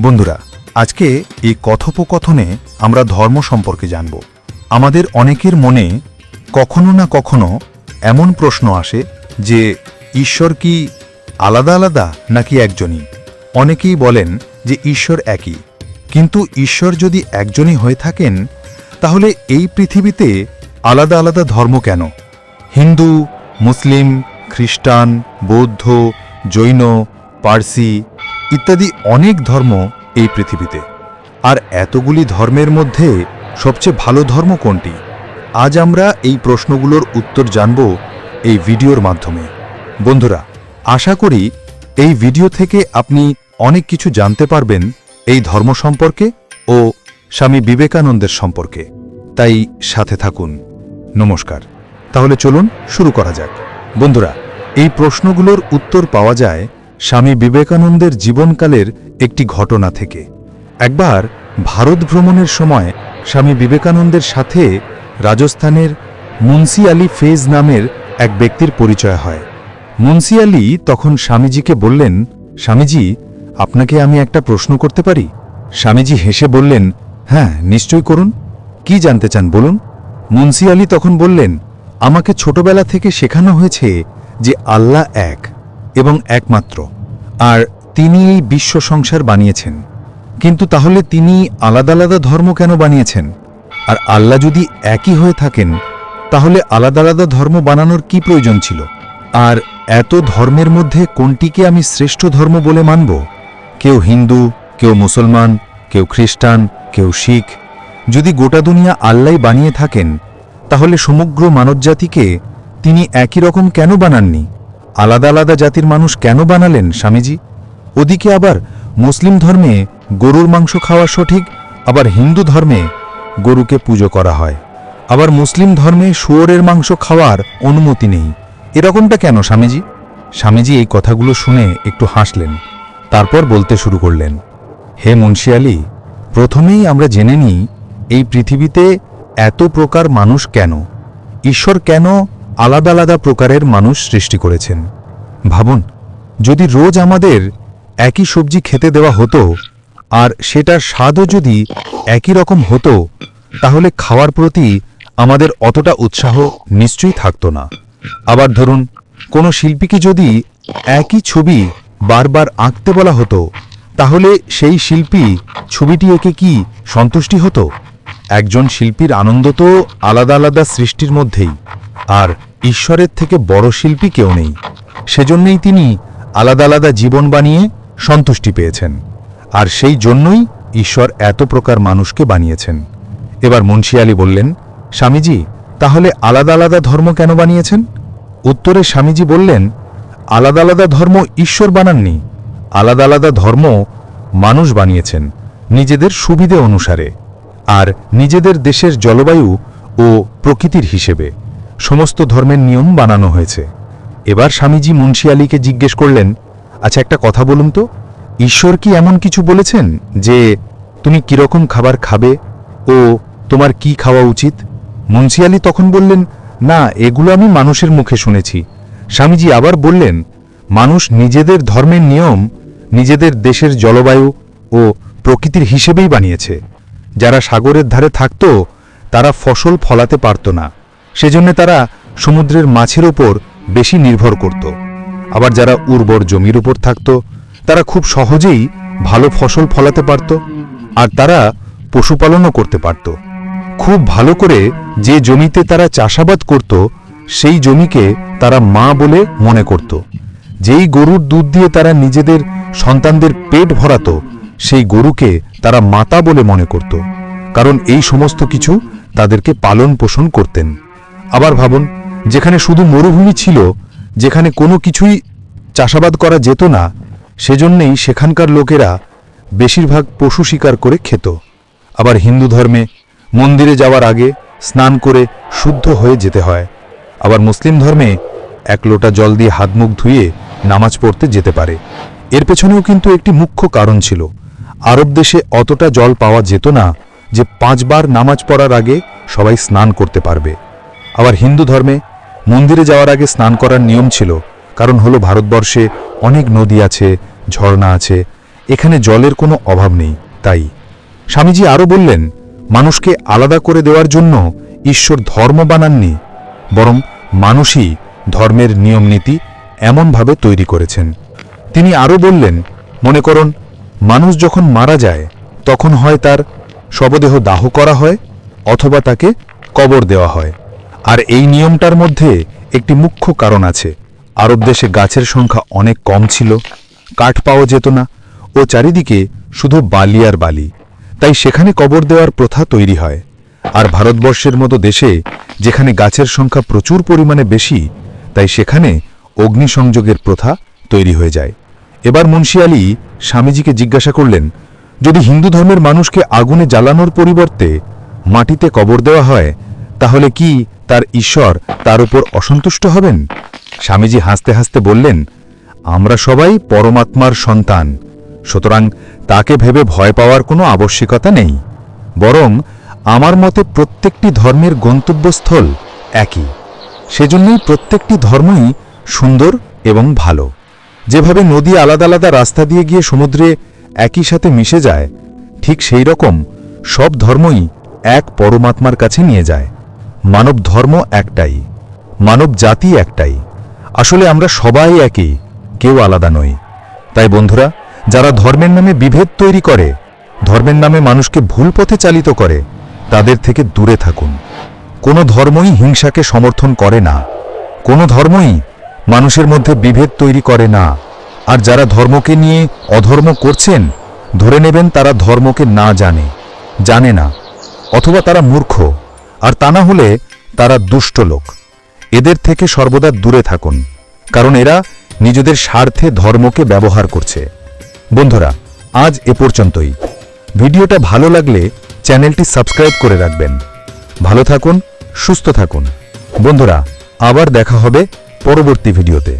বন্ধুরা, আজকে এই কথোপকথনে আমরা ধর্ম সম্পর্কে জানব। আমাদের অনেকের মনে কখনো না কখনো এমন প্রশ্ন আসে যে, ঈশ্বর কি আলাদা আলাদা নাকি একজনই? অনেকেই বলেন যে ঈশ্বর একই। কিন্তু ঈশ্বর যদি একজনই হয়ে থাকেন, তাহলে এই পৃথিবীতে আলাদা আলাদা ধর্ম কেন? হিন্দু, মুসলিম, খ্রিস্টান, বৌদ্ধ, জৈন, পার্সি ইত্যাদি অনেক ধর্ম এই পৃথিবীতে। আর এতগুলি ধর্মের মধ্যে সবচেয়ে ভালো ধর্ম কোনটি? আজ আমরা এই প্রশ্নগুলোর উত্তর জানব এই ভিডিওর মাধ্যমে। বন্ধুরা, আশা করি এই ভিডিও থেকে আপনি অনেক কিছু জানতে পারবেন এই ধর্ম সম্পর্কে ও স্বামী বিবেকানন্দের সম্পর্কে। তাই সাথে থাকুন। নমস্কার। তাহলে চলুন শুরু করা যাক। বন্ধুরা, এই প্রশ্নগুলোর উত্তর পাওয়া যায় স্বামী বিবেকানন্দের জীবনকালের একটি ঘটনা থেকে। একবার ভারত ভ্রমণের সময় স্বামী বিবেকানন্দের সাথে রাজস্থানের মুন্সি আলী ফেজ নামের এক ব্যক্তির পরিচয় হয়। মুন্সি আলী তখন স্বামীজিকে বললেন, স্বামীজি, আপনাকে আমি একটা প্রশ্ন করতে পারি? স্বামীজি হেসে বললেন হ্যাঁ নিশ্চয় করুন। কি জানতে চান বলুন? মুন্সি আলী তখন বললেন, আমাকে ছোটবেলা থেকে শেখানো হয়েছে যে আল্লাহ এক। এবং একমাত্র। আর তিনি এই বিশ্ব সংসার বানিয়েছেন। কিন্তু তাহলে তিনি আলাদা আলাদা ধর্ম কেন বানিয়েছেন? আর আল্লাহ যদি একই হয়ে থাকেন, তাহলে আলাদা আলাদা ধর্ম বানানোর কি প্রয়োজন ছিল? আর এত ধর্মের মধ্যে কোনটিকে আমি শ্রেষ্ঠ ধর্ম বলে মানব? কেউ হিন্দু, কেউ মুসলমান, কেউ খ্রিস্টান, কেউ শিখ। যদি গোটা দুনিয়া আল্লাহ বানিয়ে থাকেন, তাহলে সমগ্র মানবজাতিকে তিনি একই রকম কেন বানাননি? আলাদা আলাদা জাতির মানুষ কেন বানালেন স্বামীজি? ওদিকে আবার মুসলিম ধর্মে গরুর মাংস খাওয়া সঠিক, আবার হিন্দু ধর্মে গরুকে পুজো করা হয়। আবার মুসলিম ধর্মে শুয়োরের মাংস খাওয়ার অনুমতি নেই। এরকমটা কেন স্বামীজি? স্বামীজি এই কথাগুলো শুনে একটু হাসলেন, তারপর বলতে শুরু করলেন, হে মুন্সিয়ালি প্রথমেই আমরা জেনে নিই, এই পৃথিবীতে এত প্রকার মানুষ কেন? ঈশ্বর কেন আলাদা আলাদা প্রকারের মানুষ সৃষ্টি করেছেন। ভাবুন, যদি রোজ আমাদের একই সবজি খেতে দেওয়া হতো, আর সেটার স্বাদও যদি একই রকম হতো, তাহলে খাওয়ার প্রতি আমাদের অতটা উৎসাহ নিশ্চয়ই থাকতো না। আবার ধরুন, কোনো শিল্পীকে যদি একই ছবি বারবার আঁকতে বলা হতো, তাহলে সেই শিল্পী ছবিটি এঁকে কি সন্তুষ্টি হতো? একজন শিল্পীর আনন্দ তো আলাদা আলাদা সৃষ্টির মধ্যেই। আর ঈশ্বরের থেকে বড় শিল্পী কেউ নেই। সেজন্যই তিনি আলাদা আলাদা জীবন বানিয়ে সন্তুষ্টি পেয়েছেন। আর সেই জন্যই ঈশ্বর এত প্রকার মানুষকে বানিয়েছেন। এবার মুন্সিয়ালি বললেন, স্বামীজি, তাহলে আলাদা আলাদা ধর্ম কেন বানিয়েছেন? উত্তরে স্বামীজি বললেন, আলাদা আলাদা ধর্ম ঈশ্বর বানাননি। আলাদা আলাদা ধর্ম মানুষ বানিয়েছেন, নিজেদের সুবিধে অনুসারে, আর নিজেদের দেশের জলবায়ু ও প্রকৃতির হিসেবে। সমস্ত ধর্মের নিয়ম বানানো হয়েছে। এবার স্বামীজি মুন্সিয়ালিকে জিজ্ঞেস করলেন আচ্ছা একটা কথা বলুন তো, ঈশ্বর কি এমন কিছু বলেছেন যে তুমি কীরকম খাবার খাবে ও তোমার কি খাওয়া উচিত? মুন্সিয়ালি তখন বললেন, না, এগুলো আমি মানুষের মুখে শুনেছি। স্বামীজি আবার বললেন, মানুষ নিজেদের ধর্মের নিয়ম, নিজেদের দেশের জলবায়ু ও প্রকৃতির হিসেবেই বানিয়েছে। যারা সাগরের ধারে থাকত, তারা ফসল ফলাতে পারত না। সেজন্য তারা সমুদ্রের মাছের ওপর বেশি নির্ভর করত। আবার যারা উর্বর জমির উপর থাকত, তারা খুব সহজেই ভালো ফসল ফলাতে পারত আর তারা পশুপালনও করতে পারত। খুব ভালো করে যে জমিতে তারা চাষাবাদ করত, সেই জমিকে তারা মা বলে মনে করত। যেই গরুর দুধ দিয়ে তারা নিজেদের সন্তানদের পেট ভরাত, সেই গরুকে তারা মাতা বলে মনে করত। কারণ এই সমস্ত কিছু তাদেরকে পালন পোষণ করতেন। আবার ভাবুন, যেখানে শুধু মরুভূমি ছিল, যেখানে কোনো কিছুই চাষাবাদ করা যেত না, সেজন্যেই সেখানকার লোকেরা বেশিরভাগ পশু শিকার করে খেত। আবার হিন্দু ধর্মে মন্দিরে যাওয়ার আগে স্নান করে শুদ্ধ হয়ে যেতে হয়। আবার মুসলিম ধর্মে এক লোটা জল দিয়ে হাত মুখ ধুয়ে নামাজ পড়তে যেতে পারে। এর পেছনেও কিন্তু একটি মুখ্য কারণ ছিল। আরব দেশে অতটা জল পাওয়া যেত না যে পাঁচবার নামাজ পড়ার আগে সবাই স্নান করতে পারবে। আবার হিন্দু ধর্মে মন্দিরে যাওয়ার আগে স্নান করার নিয়ম ছিল, কারণ হলো ভারতবর্ষে অনেক নদী আছে, ঝর্ণা আছে, এখানে জলের কোনো অভাব নেই, তাই। স্বামীজি আরও বললেন, মানুষকে আলাদা করে দেওয়ার জন্য ঈশ্বর ধর্ম বানাননি, বরং মানুষই ধর্মের নিয়মনীতি এমনভাবে তৈরি করেছেন। তিনি আরও বললেন, মনে করুন, মানুষ যখন মারা যায়, তখন হয় তার শবদেহ দাহ করা হয়, অথবা তাকে কবর দেওয়া হয়। আর এই নিয়মটার মধ্যে একটি মুখ্য কারণ আছে। আরব দেশে গাছের সংখ্যা অনেক কম ছিল, কাঠ পাওয়া যেত না ও চারিদিকে শুধু বালি আর বালি। তাই সেখানে কবর দেওয়ার প্রথা তৈরি হয়। আর ভারতবর্ষের মতো দেশে যেখানে গাছের সংখ্যা প্রচুর পরিমাণে বেশি, তাই সেখানে অগ্নিসংযোগের প্রথা তৈরি হয়ে যায়। এবার মুন্সি আলী স্বামীজিকে জিজ্ঞাসা করলেন, যদি হিন্দু ধর্মের মানুষকে আগুনে জ্বালানোর পরিবর্তে মাটিতে কবর দেওয়া হয় তাহলে কি তার ঈশ্বর তার উপর অসন্তুষ্ট হবেন? স্বামীজি হাসতে হাসতে বললেন, আমরা সবাই পরমাত্মার সন্তান। সুতরাং তাকে ভেবে ভয় পাওয়ার কোনো আবশ্যিকতা নেই। বরং আমার মতে প্রত্যেকটি ধর্মের গন্তব্যস্থল একই। সেজন্যই প্রত্যেকটি ধর্মই সুন্দর এবং ভালো। যেভাবে নদী আলাদা আলাদা রাস্তা দিয়ে গিয়ে সমুদ্রে একই সাথে মিশে যায়, ঠিক সেই রকম সব ধর্মই এক পরমাত্মার কাছে নিয়ে যায়। মানব ধর্ম একটাই মানব জাতি একটাই। আসলে আমরা সবাই একই, কেউ আলাদা নই। তাই বন্ধুরা, যারা ধর্মের নামে বিভেদ তৈরি করে, ধর্মের নামে মানুষকে ভুল পথে চালিত করে, তাদের থেকে দূরে থাকুন। কোনো ধর্মই হিংসাকে সমর্থন করে না। কোনো ধর্মই মানুষের মধ্যে বিভেদ তৈরি করে না। আর যারা ধর্মকে নিয়ে অধর্ম করছেন, ধরে নেবেন তারা ধর্মকে না জানে জানে না, অথবা তারা মূর্খ। আর তা না হলে তারা দুষ্ট লোক। এদের থেকে সর্বদা দূরে থাকুন, কারণ এরা নিজেদের স্বার্থে ধর্মকে ব্যবহার করছে। বন্ধুরা, আজ এ পর্যন্তই। ভিডিওটা ভালো লাগলে চ্যানেলটি সাবস্ক্রাইব করে রাখবেন। ভালো থাকুন, সুস্থ থাকুন। বন্ধুরা, আবার দেখা হবে পরবর্তী ভিডিওতে।